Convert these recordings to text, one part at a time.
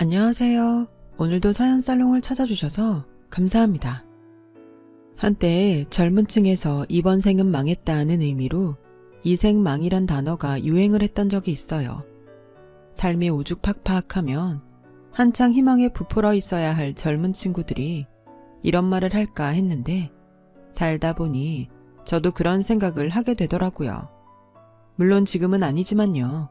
안녕하세요. 오늘도 사연 살롱을 찾아주셔서 감사합니다. 한때 젊은 층에서 이번 생은 망했다는 의미로 이생망이란 단어가 유행을 했던 적이 있어요. 삶이 오죽팍팍하면 한창 희망에 부풀어 있어야 할 젊은 친구들이 이런 말을 할까 했는데 살다 보니 저도 그런 생각을 하게 되더라고요. 물론 지금은 아니지만요.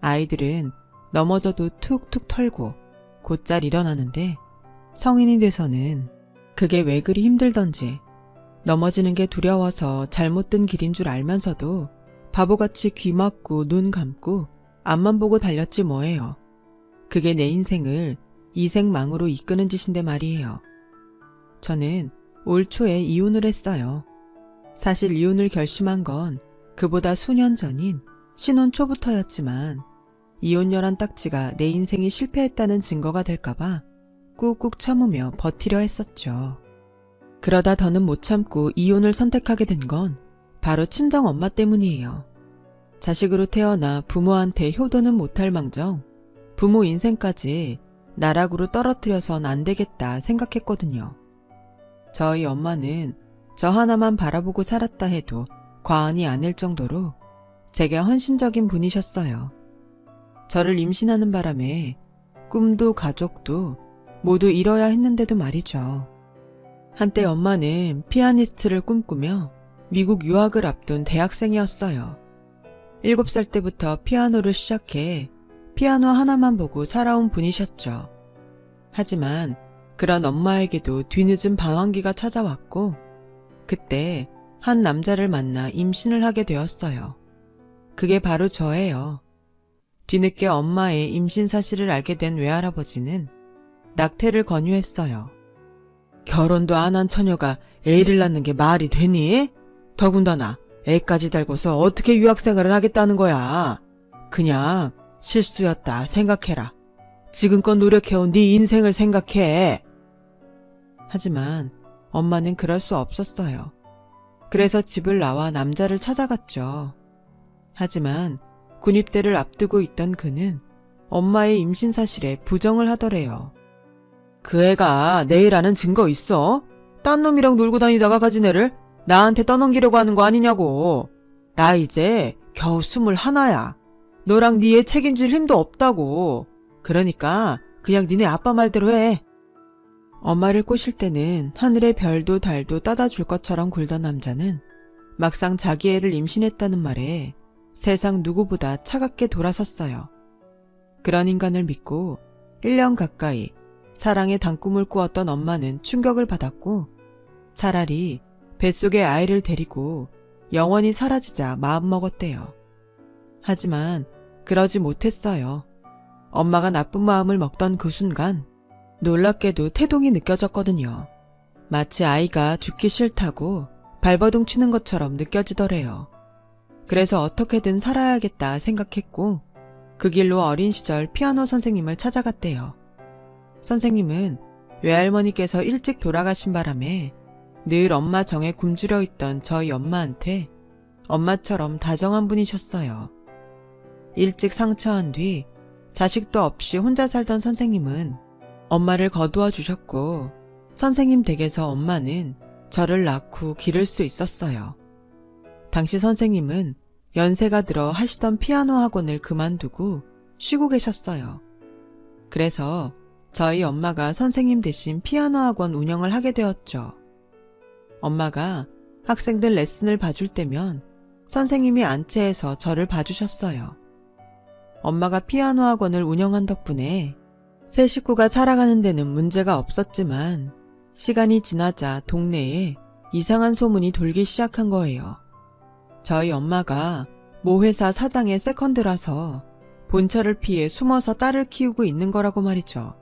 아이들은 넘어져도 툭툭 털고 곧잘 일어나는데 성인이 돼서는 그게 왜 그리 힘들던지 넘어지는 게 두려워서 잘못 든 길인 줄 알면서도 바보같이 귀 막고 눈 감고 앞만 보고 달렸지 뭐예요. 그게 내 인생을 이생망으로 이끄는 짓인데 말이에요. 저는 올 초에 이혼을 했어요. 사실 이혼을 결심한 건 그보다 수년 전인 신혼 초부터였지만 이혼녀란 딱지가 내 인생이 실패했다는 증거가 될까봐 꾹꾹 참으며 버티려 했었죠. 그러다 더는 못 참고 이혼을 선택하게 된 건 바로 친정 엄마 때문이에요. 자식으로 태어나 부모한테 효도는 못할 망정 부모 인생까지 나락으로 떨어뜨려선 안 되겠다 생각했거든요. 저희 엄마는 저 하나만 바라보고 살았다 해도 과언이 아닐 정도로 제게 헌신적인 분이셨어요. 저를 임신하는 바람에 꿈도 가족도 모두 잃어야 했는데도 말이죠. 한때 엄마는 피아니스트를 꿈꾸며 미국 유학을 앞둔 대학생이었어요. 7살 때부터 피아노를 시작해 피아노 하나만 보고 살아온 분이셨죠. 하지만 그런 엄마에게도 뒤늦은 방황기가 찾아왔고 그때 한 남자를 만나 임신을 하게 되었어요. 그게 바로 저예요. 뒤늦게 엄마의 임신 사실을 알게 된 외할아버지는 낙태를 권유했어요. 결혼도 안 한 처녀가 애를 낳는 게 말이 되니? 더군다나 애까지 달고서 어떻게 유학생활을 하겠다는 거야. 그냥 실수였다 생각해라. 지금껏 노력해온 네 인생을 생각해. 하지만 엄마는 그럴 수 없었어요. 그래서 집을 나와 남자를 찾아갔죠. 하지만 군입대를 앞두고 있던 그는 엄마의 임신 사실에 부정을 하더래요. 그 애가 내일 아는 증거 있어? 딴 놈이랑 놀고 다니다가 가진 애를 나한테 떠넘기려고 하는 거 아니냐고. 나 이제 겨우 스물 하나야. 너랑 네애 책임질 힘도 없다고. 그러니까 그냥 니네 아빠 말대로 해. 엄마를 꼬실 때는 하늘의 별도 달도 따다 줄 것처럼 굴던 남자는 막상 자기 애를 임신했다는 말에 세상 누구보다 차갑게 돌아섰어요. 그런 인간을 믿고 1년 가까이 사랑의 단꿈을 꾸었던 엄마는 충격을 받았고 차라리 뱃속에 아이를 데리고 영원히 사라지자 마음먹었대요. 하지만 그러지 못했어요. 엄마가 나쁜 마음을 먹던 그 순간 놀랍게도 태동이 느껴졌거든요. 마치 아이가 죽기 싫다고 발버둥 치는 것처럼 느껴지더래요. 그래서 어떻게든 살아야겠다 생각했고 그 길로 어린 시절 피아노 선생님을 찾아갔대요. 선생님은 외할머니께서 일찍 돌아가신 바람에 늘 엄마 정에 굶주려 있던 저희 엄마한테 엄마처럼 다정한 분이셨어요. 일찍 상처한 뒤 자식도 없이 혼자 살던 선생님은 엄마를 거두어 주셨고 선생님 댁에서 엄마는 저를 낳고 기를 수 있었어요. 당시 선생님은 연세가 들어 하시던 피아노 학원을 그만두고 쉬고 계셨어요. 그래서 저희 엄마가 선생님 대신 피아노 학원 운영을 하게 되었죠. 엄마가 학생들 레슨을 봐줄 때면 선생님이 안채해서 저를 봐주셨어요. 엄마가 피아노 학원을 운영한 덕분에 새 식구가 살아가는 데는 문제가 없었지만 시간이 지나자 동네에 이상한 소문이 돌기 시작한 거예요. 저희 엄마가 모 회사 사장의 세컨드라서 본처를 피해 숨어서 딸을 키우고 있는 거라고 말이죠.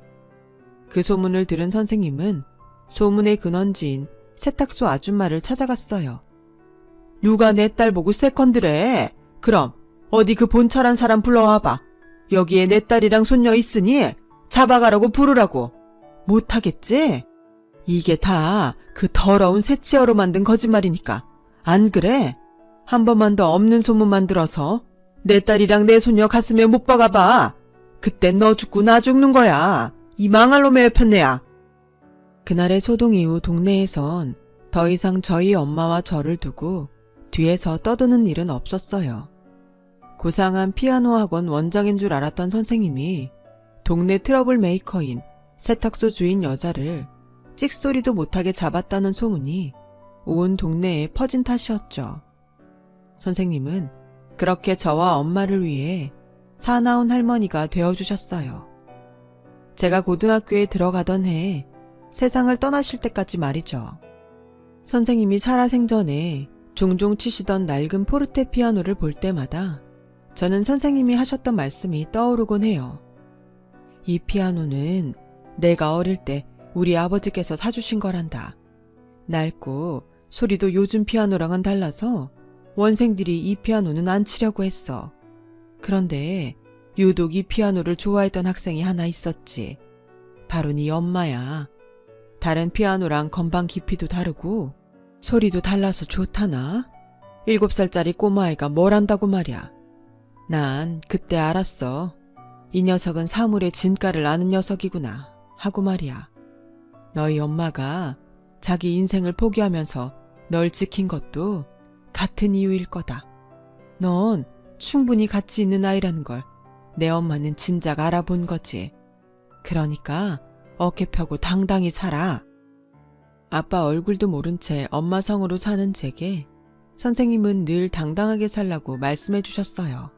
그 소문을 들은 선생님은 소문의 근원지인 세탁소 아줌마를 찾아갔어요. 누가 내 딸 보고 세컨드래? 그럼 어디 그 본처란 사람 불러와봐. 여기에 내 딸이랑 손녀 있으니 잡아가라고 부르라고. 못하겠지? 이게 다 그 더러운 새치어로 만든 거짓말이니까. 안 그래? 한 번만 더 없는 소문 만들어서 내 딸이랑 내 손녀 가슴에 못 박아봐. 그땐 너 죽고 나 죽는 거야. 이 망할 놈의 편네야. 그날의 소동 이후 동네에선 더 이상 저희 엄마와 저를 두고 뒤에서 떠드는 일은 없었어요. 고상한 피아노 학원 원장인 줄 알았던 선생님이 동네 트러블 메이커인 세탁소 주인 여자를 찍소리도 못하게 잡았다는 소문이 온 동네에 퍼진 탓이었죠. 선생님은 그렇게 저와 엄마를 위해 사나운 할머니가 되어주셨어요. 제가 고등학교에 들어가던 해에 세상을 떠나실 때까지 말이죠. 선생님이 살아생전에 종종 치시던 낡은 포르테 피아노를 볼 때마다 저는 선생님이 하셨던 말씀이 떠오르곤 해요. 이 피아노는 내가 어릴 때 우리 아버지께서 사주신 거란다. 낡고 소리도 요즘 피아노랑은 달라서 원생들이 이 피아노는 안 치려고 했어. 그런데 유독 이 피아노를 좋아했던 학생이 하나 있었지. 바로 네 엄마야. 다른 피아노랑 건반 깊이도 다르고 소리도 달라서 좋다나? 일곱 살짜리 꼬마아이가 뭘 안다고 말이야. 난 그때 알았어. 이 녀석은 사물의 진가를 아는 녀석이구나. 하고 말이야. 너희 엄마가 자기 인생을 포기하면서 널 지킨 것도 같은 이유일 거다. 넌 충분히 가치 있는 아이라는 걸 내 엄마는 진작 알아본 거지. 그러니까 어깨 펴고 당당히 살아. 아빠 얼굴도 모른 채 엄마 성으로 사는 제게 선생님은 늘 당당하게 살라고 말씀해 주셨어요.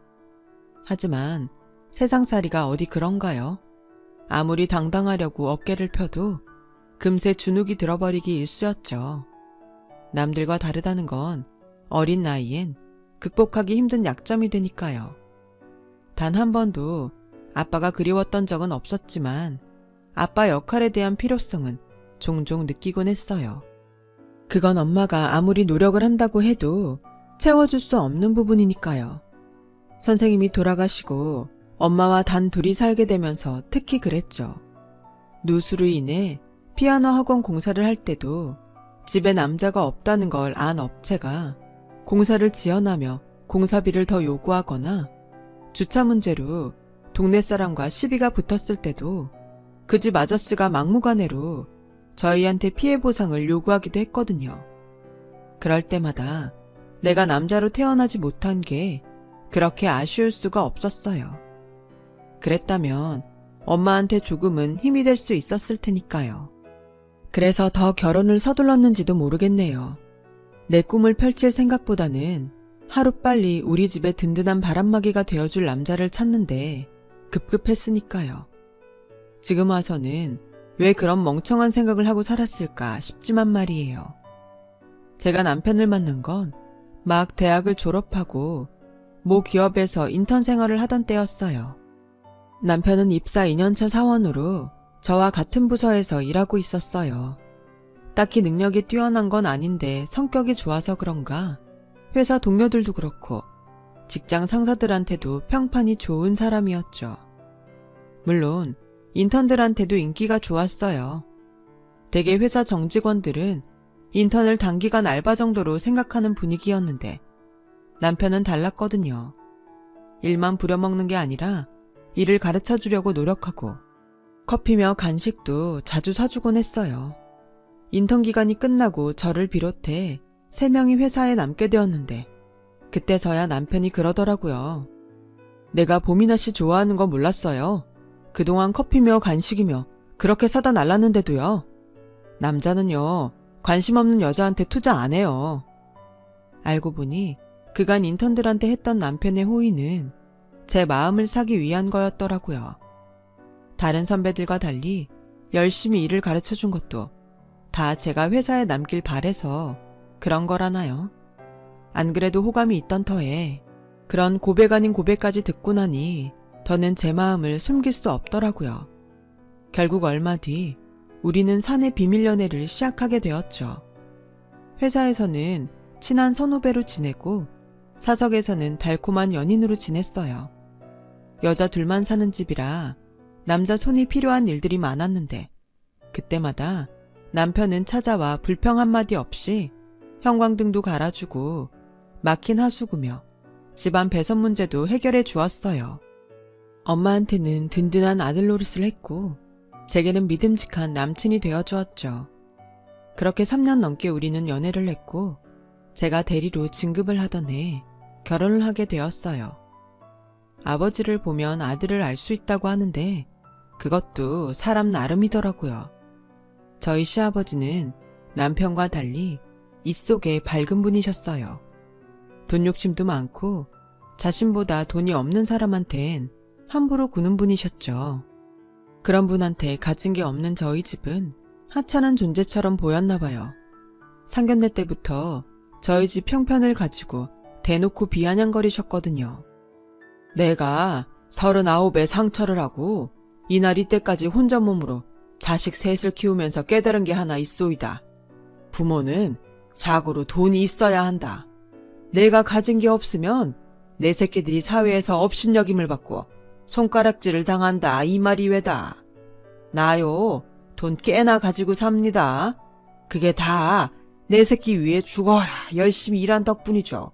하지만 세상살이가 어디 그런가요? 아무리 당당하려고 어깨를 펴도 금세 주눅이 들어버리기 일쑤였죠. 남들과 다르다는 건 어린 나이엔 극복하기 힘든 약점이 되니까요. 단 한 번도 아빠가 그리웠던 적은 없었지만 아빠 역할에 대한 필요성은 종종 느끼곤 했어요. 그건 엄마가 아무리 노력을 한다고 해도 채워줄 수 없는 부분이니까요. 선생님이 돌아가시고 엄마와 단 둘이 살게 되면서 특히 그랬죠. 누수로 인해 피아노 학원 공사를 할 때도 집에 남자가 없다는 걸 안 업체가 공사를 지연하며 공사비를 더 요구하거나 주차 문제로 동네 사람과 시비가 붙었을 때도 그 집 아저씨가 막무가내로 저희한테 피해 보상을 요구하기도 했거든요. 그럴 때마다 내가 남자로 태어나지 못한 게 그렇게 아쉬울 수가 없었어요. 그랬다면 엄마한테 조금은 힘이 될 수 있었을 테니까요. 그래서 더 결혼을 서둘렀는지도 모르겠네요. 내 꿈을 펼칠 생각보다는 하루빨리 우리 집에 든든한 바람막이가 되어줄 남자를 찾는데 급급했으니까요. 지금 와서는 왜 그런 멍청한 생각을 하고 살았을까 싶지만 말이에요. 제가 남편을 만난 건 막 대학을 졸업하고 모 기업에서 인턴 생활을 하던 때였어요. 남편은 입사 2년차 사원으로 저와 같은 부서에서 일하고 있었어요. 딱히 능력이 뛰어난 건 아닌데 성격이 좋아서 그런가 회사 동료들도 그렇고 직장 상사들한테도 평판이 좋은 사람이었죠. 물론 인턴들한테도 인기가 좋았어요. 대개 회사 정직원들은 인턴을 단기간 알바 정도로 생각하는 분위기였는데 남편은 달랐거든요. 일만 부려먹는 게 아니라 일을 가르쳐 주려고 노력하고 커피며 간식도 자주 사주곤 했어요. 인턴 기간이 끝나고 저를 비롯해 세 명이 회사에 남게 되었는데 그때서야 남편이 그러더라고요. 내가 보미나 씨 좋아하는 거 몰랐어요. 그동안 커피며 간식이며 그렇게 사다 날랐는데도요. 남자는요, 관심 없는 여자한테 투자 안 해요. 알고 보니 그간 인턴들한테 했던 남편의 호의는 제 마음을 사기 위한 거였더라고요. 다른 선배들과 달리 열심히 일을 가르쳐 준 것도 다 제가 회사에 남길 바래서 그런 거라나요? 안 그래도 호감이 있던 터에 그런 고백 아닌 고백까지 듣고 나니 더는 제 마음을 숨길 수 없더라고요. 결국 얼마 뒤 우리는 사내 비밀 연애를 시작하게 되었죠. 회사에서는 친한 선후배로 지내고 사석에서는 달콤한 연인으로 지냈어요. 여자 둘만 사는 집이라 남자 손이 필요한 일들이 많았는데 그때마다 남편은 찾아와 불평 한마디 없이 형광등도 갈아주고 막힌 하수구며 집안 배선 문제도 해결해 주었어요. 엄마한테는 든든한 아들 노릇을 했고, 제게는 믿음직한 남친이 되어 주었죠. 그렇게 3년 넘게 우리는 연애를 했고, 제가 대리로 진급을 하던 해 결혼을 하게 되었어요. 아버지를 보면 아들을 알 수 있다고 하는데, 그것도 사람 나름이더라고요. 저희 시아버지는 남편과 달리 입속에 밝은 분이셨어요. 돈 욕심도 많고 자신보다 돈이 없는 사람한텐 함부로 구는 분이셨죠. 그런 분한테 가진 게 없는 저희 집은 하찮은 존재처럼 보였나 봐요. 상견례 때부터 저희 집 형편을 가지고 대놓고 비아냥거리셨거든요. 내가 서른아홉에 상처를 하고 이날 이때까지 혼자 몸으로 자식 셋을 키우면서 깨달은 게 하나 있소이다. 부모는 자고로 돈이 있어야 한다. 내가 가진 게 없으면 내 새끼들이 사회에서 업신여김을 받고 손가락질을 당한다 이 말이 왜다. 나요 돈 꽤나 가지고 삽니다. 그게 다 내 새끼 위해 죽어라 열심히 일한 덕분이죠.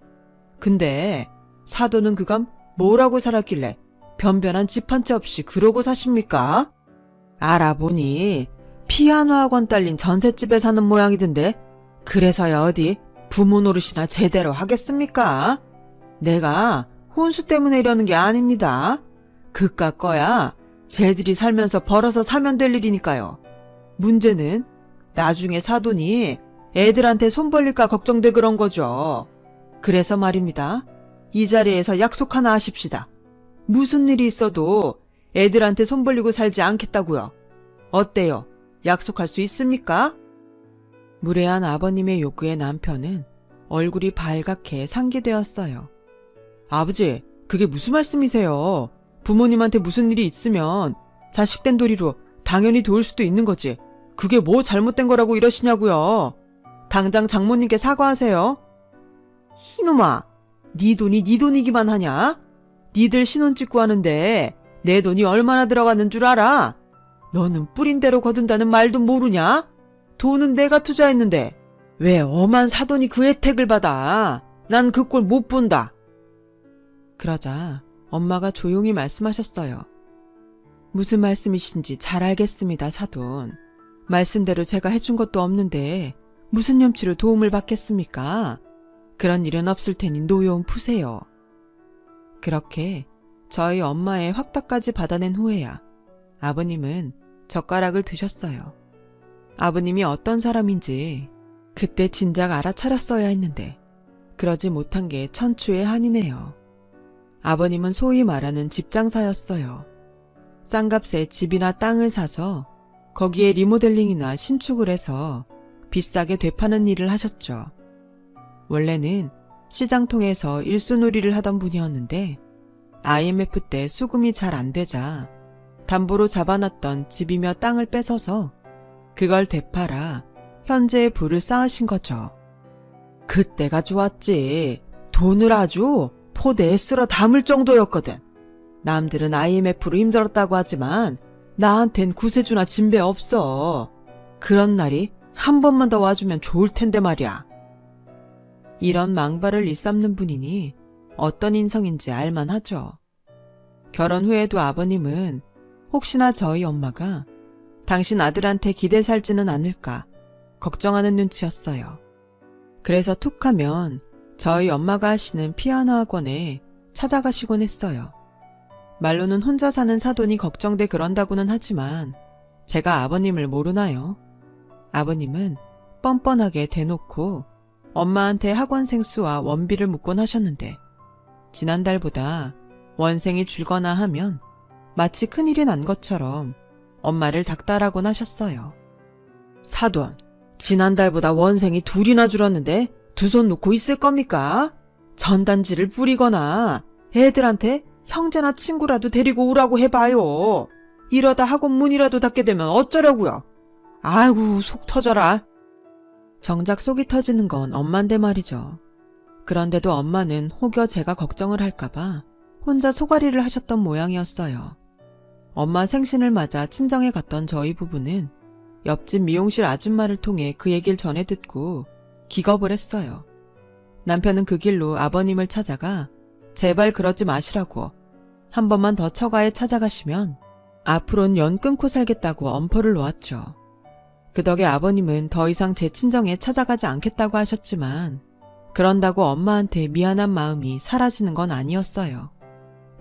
근데 사도는 그감 뭐라고 살았길래 변변한 집 한 채 없이 그러고 사십니까? 알아보니 피아노 학원 딸린 전셋집에 사는 모양이던데 그래서야 어디 부모 노릇이나 제대로 하겠습니까? 내가 혼수 때문에 이러는 게 아닙니다. 그깟 거야 쟤들이 살면서 벌어서 사면 될 일이니까요. 문제는 나중에 사돈이 애들한테 손 벌릴까 걱정돼 그런 거죠. 그래서 말입니다. 이 자리에서 약속 하나 하십시다. 무슨 일이 있어도 애들한테 손 벌리고 살지 않겠다고요. 어때요? 약속할 수 있습니까? 무례한 아버님의 요구에 남편은 얼굴이 발갛게 상기되었어요. 아버지, 그게 무슨 말씀이세요? 부모님한테 무슨 일이 있으면 자식된 도리로 당연히 도울 수도 있는 거지. 그게 뭐 잘못된 거라고 이러시냐고요. 당장 장모님께 사과하세요. 이놈아, 네 돈이 네 돈이기만 하냐? 니들 신혼 찍고 하는데 내 돈이 얼마나 들어가는 줄 알아? 너는 뿌린 대로 거둔다는 말도 모르냐? 돈은 내가 투자했는데 왜 엄한 사돈이 그 혜택을 받아? 난 그 꼴 못 본다. 그러자 엄마가 조용히 말씀하셨어요. 무슨 말씀이신지 잘 알겠습니다, 사돈. 말씀대로 제가 해준 것도 없는데 무슨 염치로 도움을 받겠습니까? 그런 일은 없을 테니 노여움 푸세요. 그렇게 저희 엄마의 확답까지 받아낸 후에야 아버님은 젓가락을 드셨어요. 아버님이 어떤 사람인지 그때 진작 알아차렸어야 했는데 그러지 못한 게 천추의 한이네요. 아버님은 소위 말하는 집장사였어요. 싼값에 집이나 땅을 사서 거기에 리모델링이나 신축을 해서 비싸게 되파는 일을 하셨죠. 원래는 시장 통해서 일수놀이를 하던 분이었는데 IMF 때 수금이 잘 안 되자 담보로 잡아놨던 집이며 땅을 뺏어서 그걸 되팔아 현재의 부를 쌓으신 거죠. 그때가 좋았지. 돈을 아주 포대에 쓸어 담을 정도였거든. 남들은 IMF로 힘들었다고 하지만 나한텐 구세주나 진배 없어. 그런 날이 한 번만 더 와주면 좋을 텐데 말이야. 이런 망발을 일삼는 분이니 어떤 인성인지 알만하죠. 결혼 후에도 아버님은 혹시나 저희 엄마가 당신 아들한테 기대 살지는 않을까 걱정하는 눈치였어요. 그래서 툭 하면 저희 엄마가 하시는 피아노 학원에 찾아가시곤 했어요. 말로는 혼자 사는 사돈이 걱정돼 그런다고는 하지만 제가 아버님을 모르나요? 아버님은 뻔뻔하게 대놓고 엄마한테 학원생 수와 원비를 묻곤 하셨는데 지난달보다 원생이 줄거나 하면 마치 큰일이 난 것처럼 엄마를 닥달하곤 하셨어요. 사돈, 지난달보다 원생이 둘이나 줄었는데 두 손 놓고 있을 겁니까? 전단지를 뿌리거나 애들한테 형제나 친구라도 데리고 오라고 해봐요. 이러다 학원 문이라도 닫게 되면 어쩌려고요? 아이고 속 터져라. 정작 속이 터지는 건 엄만데 말이죠. 그런데도 엄마는 혹여 제가 걱정을 할까봐 혼자 소가리를 하셨던 모양이었어요. 엄마 생신을 맞아 친정에 갔던 저희 부부는 옆집 미용실 아줌마를 통해 그 얘기를 전해 듣고 기겁을 했어요. 남편은 그 길로 아버님을 찾아가 제발 그러지 마시라고 한 번만 더 처가에 찾아가시면 앞으론 연 끊고 살겠다고 엄포를 놓았죠. 그 덕에 아버님은 더 이상 제 친정에 찾아가지 않겠다고 하셨지만 그런다고 엄마한테 미안한 마음이 사라지는 건 아니었어요.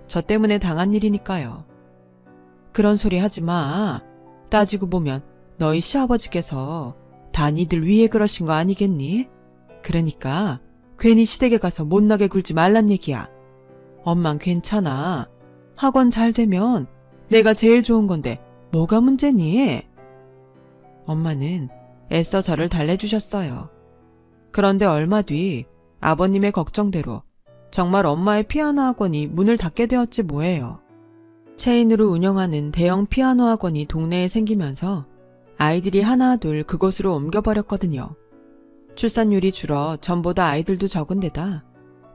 저 때문에 당한 일이니까요. 그런 소리 하지 마. 따지고 보면 너희 시아버지께서 다 니들 위에 그러신 거 아니겠니? 그러니까 괜히 시댁에 가서 못나게 굴지 말란 얘기야. 엄만 괜찮아. 학원 잘 되면 내가 제일 좋은 건데 뭐가 문제니? 엄마는 애써 저를 달래주셨어요. 그런데 얼마 뒤 아버님의 걱정대로 정말 엄마의 피아노 학원이 문을 닫게 되었지 뭐예요. 체인으로 운영하는 대형 피아노 학원이 동네에 생기면서 아이들이 하나둘 그곳으로 옮겨버렸거든요. 출산율이 줄어 전보다 아이들도 적은 데다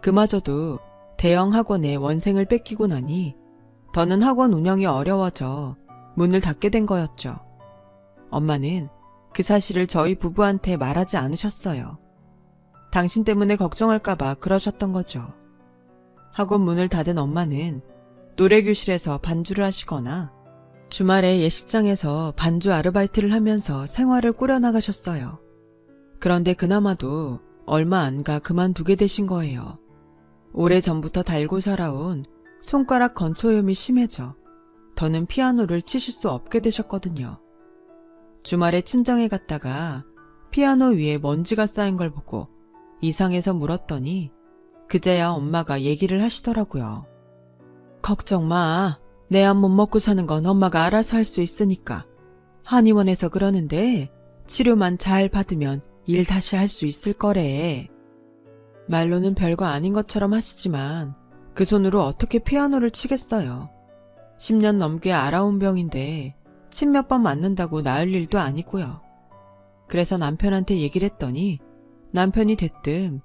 그마저도 대형 학원에 원생을 뺏기고 나니 더는 학원 운영이 어려워져 문을 닫게 된 거였죠. 엄마는 그 사실을 저희 부부한테 말하지 않으셨어요. 당신 때문에 걱정할까봐 그러셨던 거죠. 학원 문을 닫은 엄마는 노래교실에서 반주를 하시거나 주말에 예식장에서 반주 아르바이트를 하면서 생활을 꾸려나가셨어요. 그런데 그나마도 얼마 안 가 그만두게 되신 거예요. 오래 전부터 달고 살아온 손가락 건초염이 심해져 더는 피아노를 치실 수 없게 되셨거든요. 주말에 친정에 갔다가 피아노 위에 먼지가 쌓인 걸 보고 이상해서 물었더니 그제야 엄마가 얘기를 하시더라고요. 걱정 마. 내 안 못 먹고 사는 건 엄마가 알아서 할 수 있으니까. 한의원에서 그러는데 치료만 잘 받으면 일 다시 할 수 있을 거래. 말로는 별거 아닌 것처럼 하시지만 그 손으로 어떻게 피아노를 치겠어요. 10년 넘게 알아온 병인데 침 몇 번 맞는다고 나을 일도 아니고요. 그래서 남편한테 얘기를 했더니 남편이 대뜸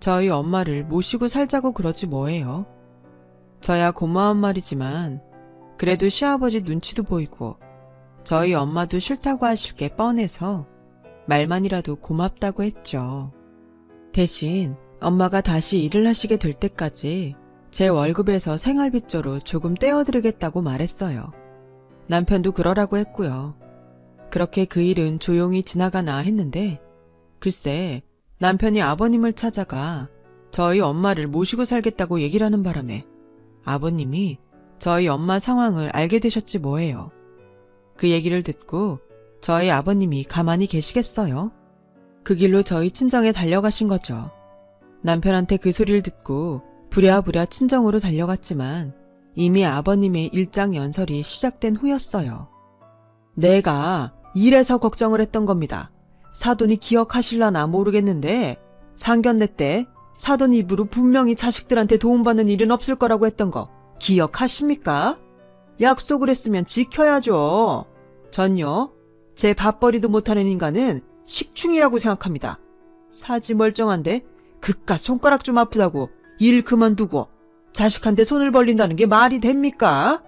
저희 엄마를 모시고 살자고 그러지 뭐예요. 저야 고마운 말이지만 그래도 시아버지 눈치도 보이고 저희 엄마도 싫다고 하실 게 뻔해서 말만이라도 고맙다고 했죠. 대신 엄마가 다시 일을 하시게 될 때까지 제 월급에서 생활비조로 조금 떼어드리겠다고 말했어요. 남편도 그러라고 했고요. 그렇게 그 일은 조용히 지나가나 했는데 글쎄 남편이 아버님을 찾아가 저희 엄마를 모시고 살겠다고 얘기를 하는 바람에 아버님이 저희 엄마 상황을 알게 되셨지 뭐예요. 그 얘기를 듣고 저희 아버님이 가만히 계시겠어요? 그 길로 저희 친정에 달려가신 거죠. 남편한테 그 소리를 듣고 부랴부랴 친정으로 달려갔지만 이미 아버님의 일장 연설이 시작된 후였어요. 내가 이래서 걱정을 했던 겁니다. 사돈이 기억하실라나 모르겠는데 상견례 때 사돈 입으로 분명히 자식들한테 도움받는 일은 없을 거라고 했던 거 기억하십니까? 약속을 했으면 지켜야죠. 전요, 제 밥벌이도 못하는 인간은 식충이라고 생각합니다. 사지 멀쩡한데 그깟 손가락 좀 아프다고 일 그만두고 자식한테 손을 벌린다는 게 말이 됩니까?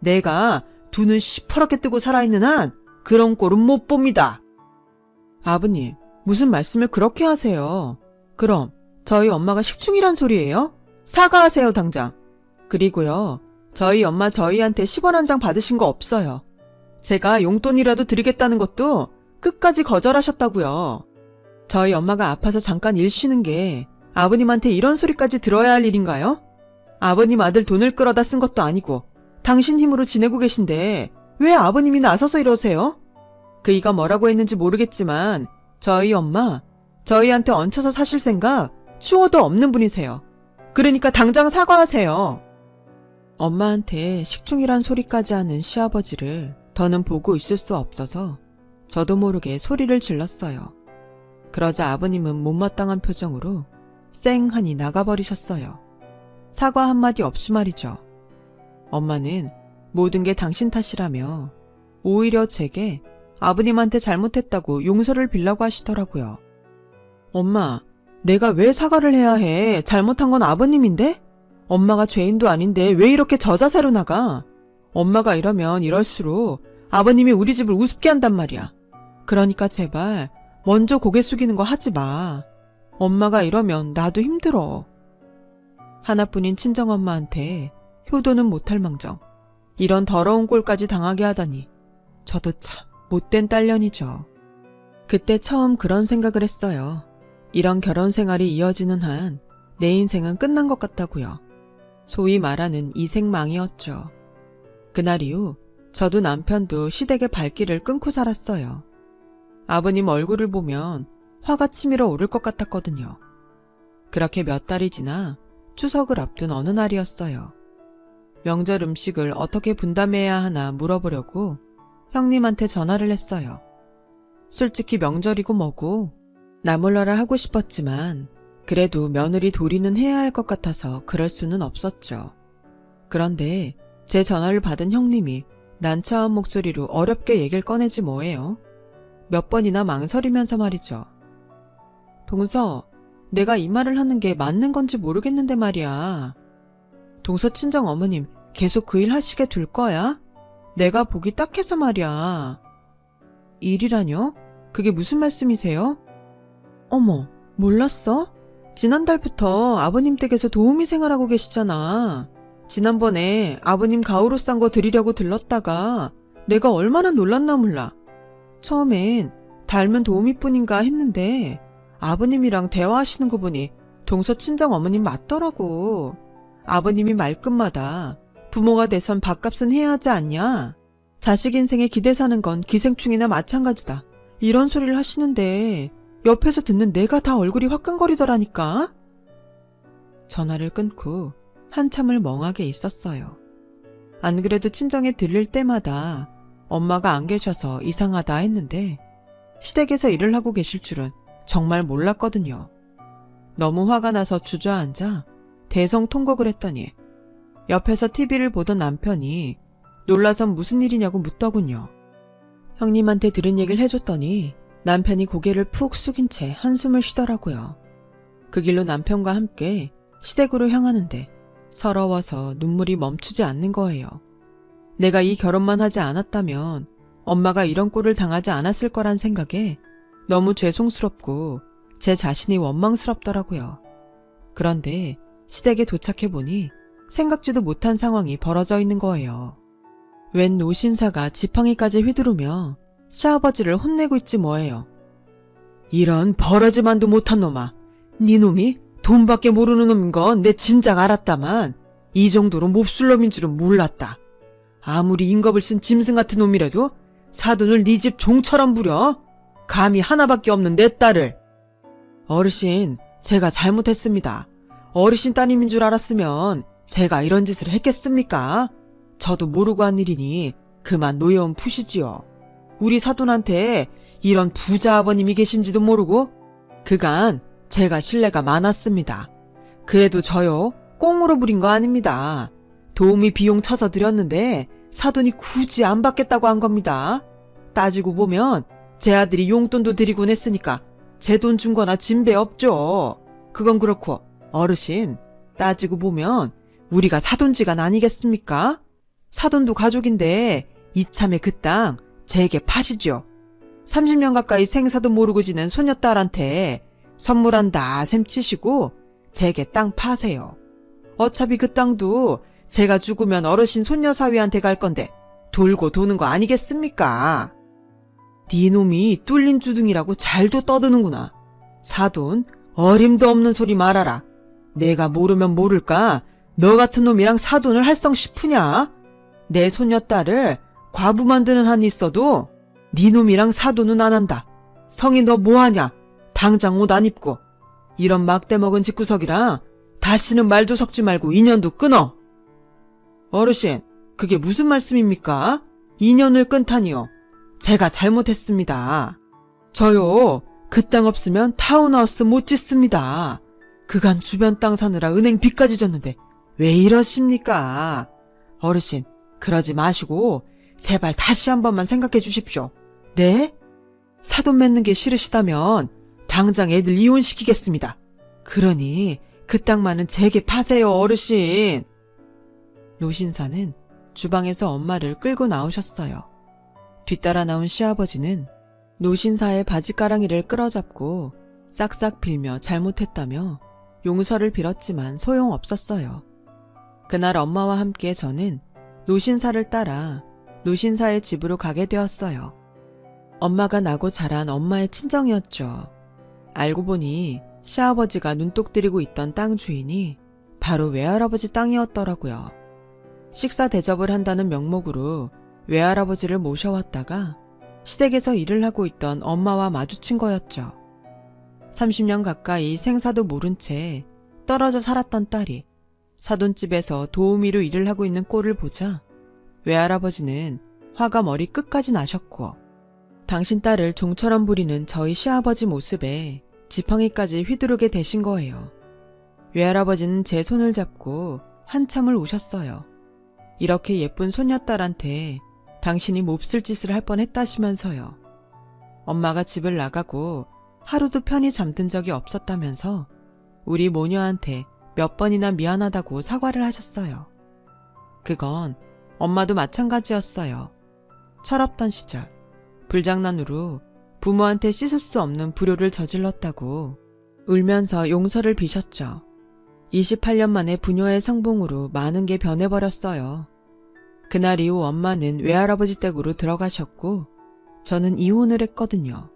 내가 두 눈 시퍼렇게 뜨고 살아있는 한 그런 꼴은 못 봅니다. 아버님, 무슨 말씀을 그렇게 하세요? 그럼 저희 엄마가 식충이란 소리예요? 사과하세요, 당장. 그리고요, 저희 엄마 저희한테 10원 한 장 받으신 거 없어요. 제가 용돈이라도 드리겠다는 것도 끝까지 거절하셨다고요. 저희 엄마가 아파서 잠깐 일 쉬는 게 아버님한테 이런 소리까지 들어야 할 일인가요? 아버님 아들 돈을 끌어다 쓴 것도 아니고 당신 힘으로 지내고 계신데 왜 아버님이 나서서 이러세요? 그이가 뭐라고 했는지 모르겠지만 저희 엄마 저희한테 얹혀서 사실 생각 추워도 없는 분이세요. 그러니까 당장 사과하세요. 엄마한테 식충이란 소리까지 하는 시아버지를 더는 보고 있을 수 없어서 저도 모르게 소리를 질렀어요. 그러자 아버님은 못마땅한 표정으로 쌩하니 나가버리셨어요. 사과 한마디 없이 말이죠. 엄마는 모든 게 당신 탓이라며 오히려 제게 아버님한테 잘못했다고 용서를 빌라고 하시더라고요. 엄마, 내가 왜 사과를 해야 해? 잘못한 건 아버님인데? 엄마가 죄인도 아닌데 왜 이렇게 저자세로 나가? 엄마가 이러면 이럴수록 아버님이 우리 집을 우습게 한단 말이야. 그러니까 제발 먼저 고개 숙이는 거 하지 마. 엄마가 이러면 나도 힘들어. 하나뿐인 친정엄마한테 효도는 못할 망정. 이런 더러운 꼴까지 당하게 하다니. 저도 참 못된 딸년이죠. 그때 처음 그런 생각을 했어요. 이런 결혼 생활이 이어지는 한 내 인생은 끝난 것 같다고요. 소위 말하는 이생망이었죠. 그날 이후 저도 남편도 시댁의 발길을 끊고 살았어요. 아버님 얼굴을 보면 화가 치밀어 오를 것 같았거든요. 그렇게 몇 달이 지나 추석을 앞둔 어느 날이었어요. 명절 음식을 어떻게 분담해야 하나 물어보려고 형님한테 전화를 했어요. 솔직히 명절이고 뭐고 나 몰라라 하고 싶었지만 그래도 며느리 도리는 해야 할 것 같아서 그럴 수는 없었죠. 그런데 제 전화를 받은 형님이 난처한 목소리로 어렵게 얘기를 꺼내지 뭐예요. 몇 번이나 망설이면서 말이죠. 동서, 내가 이 말을 하는 게 맞는 건지 모르겠는데 말이야. 동서 친정 어머님 계속 그 일 하시게 둘 거야? 내가 보기 딱해서 말이야. 일이라뇨? 그게 무슨 말씀이세요? 어머, 몰랐어? 지난달부터 아버님 댁에서 도우미 생활하고 계시잖아. 지난번에 아버님 가오로 싼 거 드리려고 들렀다가 내가 얼마나 놀랐나 몰라. 처음엔 닮은 도우미뿐인가 했는데 아버님이랑 대화하시는 거 보니 동서 친정 어머님 맞더라고. 아버님이 말끝마다 부모가 돼선 밥값은 해야 하지 않냐? 자식 인생에 기대 사는 건 기생충이나 마찬가지다. 이런 소리를 하시는데 옆에서 듣는 내가 다 얼굴이 화끈거리더라니까? 전화를 끊고 한참을 멍하게 있었어요. 안 그래도 친정에 들릴 때마다 엄마가 안 계셔서 이상하다 했는데 시댁에서 일을 하고 계실 줄은 정말 몰랐거든요. 너무 화가 나서 주저앉아 대성통곡을 했더니 옆에서 TV를 보던 남편이 놀라선 무슨 일이냐고 묻더군요. 형님한테 들은 얘기를 해줬더니 남편이 고개를 푹 숙인 채 한숨을 쉬더라고요. 그 길로 남편과 함께 시댁으로 향하는데 서러워서 눈물이 멈추지 않는 거예요. 내가 이 결혼만 하지 않았다면 엄마가 이런 꼴을 당하지 않았을 거란 생각에 너무 죄송스럽고 제 자신이 원망스럽더라고요. 그런데 시댁에 도착해 보니 생각지도 못한 상황이 벌어져 있는 거예요. 웬 노신사가 지팡이까지 휘두르며 시아버지를 혼내고 있지 뭐예요. 이런 버러지만도 못한 놈아. 네 놈이 돈밖에 모르는 놈인 건 내 진작 알았다만 이 정도로 몹쓸 놈인 줄은 몰랐다. 아무리 인겁을 쓴 짐승 같은 놈이라도 사돈을 네 집 종처럼 부려 감히 하나밖에 없는 내 딸을 어르신 제가 잘못했습니다. 어르신 따님인 줄 알았으면 제가 이런 짓을 했겠습니까? 저도 모르고 한 일이니 그만 노여움 푸시지요. 우리 사돈한테 이런 부자 아버님이 계신지도 모르고 그간 제가 신뢰가 많았습니다. 그래도 저요 꽁으로 부린 거 아닙니다. 도우미 비용 쳐서 드렸는데 사돈이 굳이 안 받겠다고 한 겁니다. 따지고 보면 제 아들이 용돈도 드리곤 했으니까 제 돈 준 거나 진배 없죠. 그건 그렇고 어르신 따지고 보면 우리가 사돈지간 아니겠습니까? 사돈도 가족인데 이참에 그 땅 제게 파시죠. 30년 가까이 생사도 모르고 지낸 소녀딸한테 선물한다 셈치시고 제게 땅 파세요. 어차피 그 땅도 제가 죽으면 어르신 손녀 사위한테 갈 건데 돌고 도는 거 아니겠습니까? 네 놈이 뚫린 주둥이라고 잘도 떠드는구나. 사돈 어림도 없는 소리 말아라. 내가 모르면 모를까 너 같은 놈이랑 사돈을 할성 싶으냐? 내 손녀딸을 과부 만드는 한 있어도 네 놈이랑 사돈은 안 한다. 성이 너 뭐하냐? 당장 옷 안 입고 이런 막대 먹은 집구석이랑 다시는 말도 섞지 말고 인연도 끊어. 어르신, 그게 무슨 말씀입니까? 인연을 끊다니요. 제가 잘못했습니다. 저요, 그 땅 없으면 타운하우스 못 짓습니다. 그간 주변 땅 사느라 은행 빚까지 졌는데 왜 이러십니까? 어르신, 그러지 마시고 제발 다시 한 번만 생각해 주십시오. 네? 사돈 맺는 게 싫으시다면 당장 애들 이혼시키겠습니다. 그러니 그 땅만은 제게 파세요, 어르신. 노신사는 주방에서 엄마를 끌고 나오셨어요. 뒤따라 나온 시아버지는 노신사의 바지가랑이를 끌어잡고 싹싹 빌며 잘못했다며 용서를 빌었지만 소용없었어요. 그날 엄마와 함께 저는 노신사를 따라 노신사의 집으로 가게 되었어요. 엄마가 나고 자란 엄마의 친정이었죠. 알고 보니 시아버지가 눈독 들이고 있던 땅 주인이 바로 외할아버지 땅이었더라고요. 식사 대접을 한다는 명목으로 외할아버지를 모셔왔다가 시댁에서 일을 하고 있던 엄마와 마주친 거였죠. 30년 가까이 생사도 모른 채 떨어져 살았던 딸이 사돈집에서 도우미로 일을 하고 있는 꼴을 보자 외할아버지는 화가 머리 끝까지 나셨고 당신 딸을 종처럼 부리는 저희 시아버지 모습에 지팡이까지 휘두르게 되신 거예요. 외할아버지는 제 손을 잡고 한참을 우셨어요. 이렇게 예쁜 손녀딸한테 당신이 몹쓸 짓을 할 뻔했다시면서요. 엄마가 집을 나가고 하루도 편히 잠든 적이 없었다면서 우리 모녀한테 몇 번이나 미안하다고 사과를 하셨어요. 그건 엄마도 마찬가지였어요. 철없던 시절, 불장난으로 부모한테 씻을 수 없는 불효를 저질렀다고 울면서 용서를 비셨죠. 28년 만에 부녀의 성봉으로 많은 게 변해버렸어요. 그날 이후 엄마는 외할아버지 댁으로 들어가셨고 저는 이혼을 했거든요.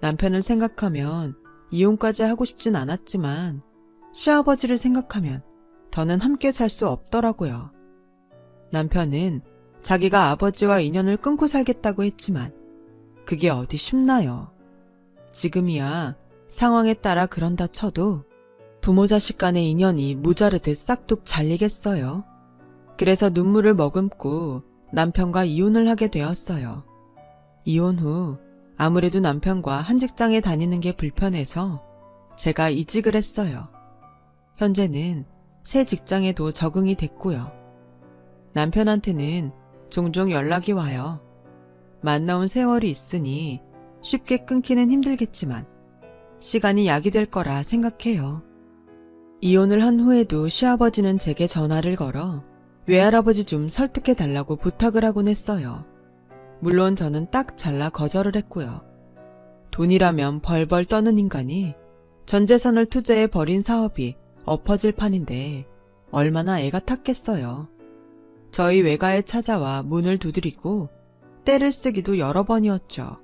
남편을 생각하면 이혼까지 하고 싶진 않았지만 시아버지를 생각하면 더는 함께 살 수 없더라고요. 남편은 자기가 아버지와 인연을 끊고 살겠다고 했지만 그게 어디 쉽나요? 지금이야 상황에 따라 그런다 쳐도 부모 자식 간의 인연이 무자르듯 싹둑 잘리겠어요. 그래서 눈물을 머금고 남편과 이혼을 하게 되었어요. 이혼 후 아무래도 남편과 한 직장에 다니는 게 불편해서 제가 이직을 했어요. 현재는 새 직장에도 적응이 됐고요. 남편한테는 종종 연락이 와요. 만나온 세월이 있으니 쉽게 끊기는 힘들겠지만 시간이 약이 될 거라 생각해요. 이혼을 한 후에도 시아버지는 제게 전화를 걸어 외할아버지 좀 설득해 달라고 부탁을 하곤 했어요. 물론 저는 딱 잘라 거절을 했고요. 돈이라면 벌벌 떠는 인간이 전 재산을 투자해 버린 사업이 엎어질 판인데 얼마나 애가 탔겠어요. 저희 외가에 찾아와 문을 두드리고 때를 쓰기도 여러 번이었죠.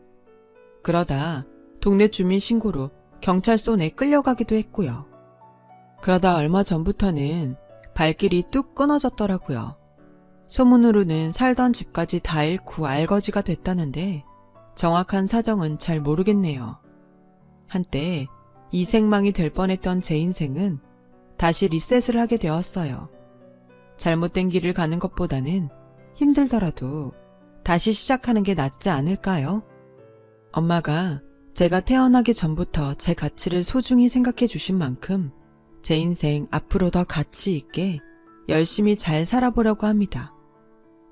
그러다 동네 주민 신고로 경찰서 내 끌려가기도 했고요. 그러다 얼마 전부터는 발길이 뚝 끊어졌더라고요. 소문으로는 살던 집까지 다 잃고 알거지가 됐다는데 정확한 사정은 잘 모르겠네요. 한때 이 생망이 될 뻔했던 제 인생은 다시 리셋을 하게 되었어요. 잘못된 길을 가는 것보다는 힘들더라도 다시 시작하는 게 낫지 않을까요? 엄마가 제가 태어나기 전부터 제 가치를 소중히 생각해 주신 만큼 제 인생 앞으로 더 가치 있게 열심히 잘 살아보려고 합니다.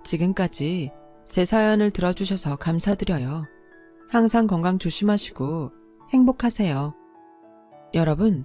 지금까지 제 사연을 들어주셔서 감사드려요. 항상 건강 조심하시고 행복하세요. 여러분,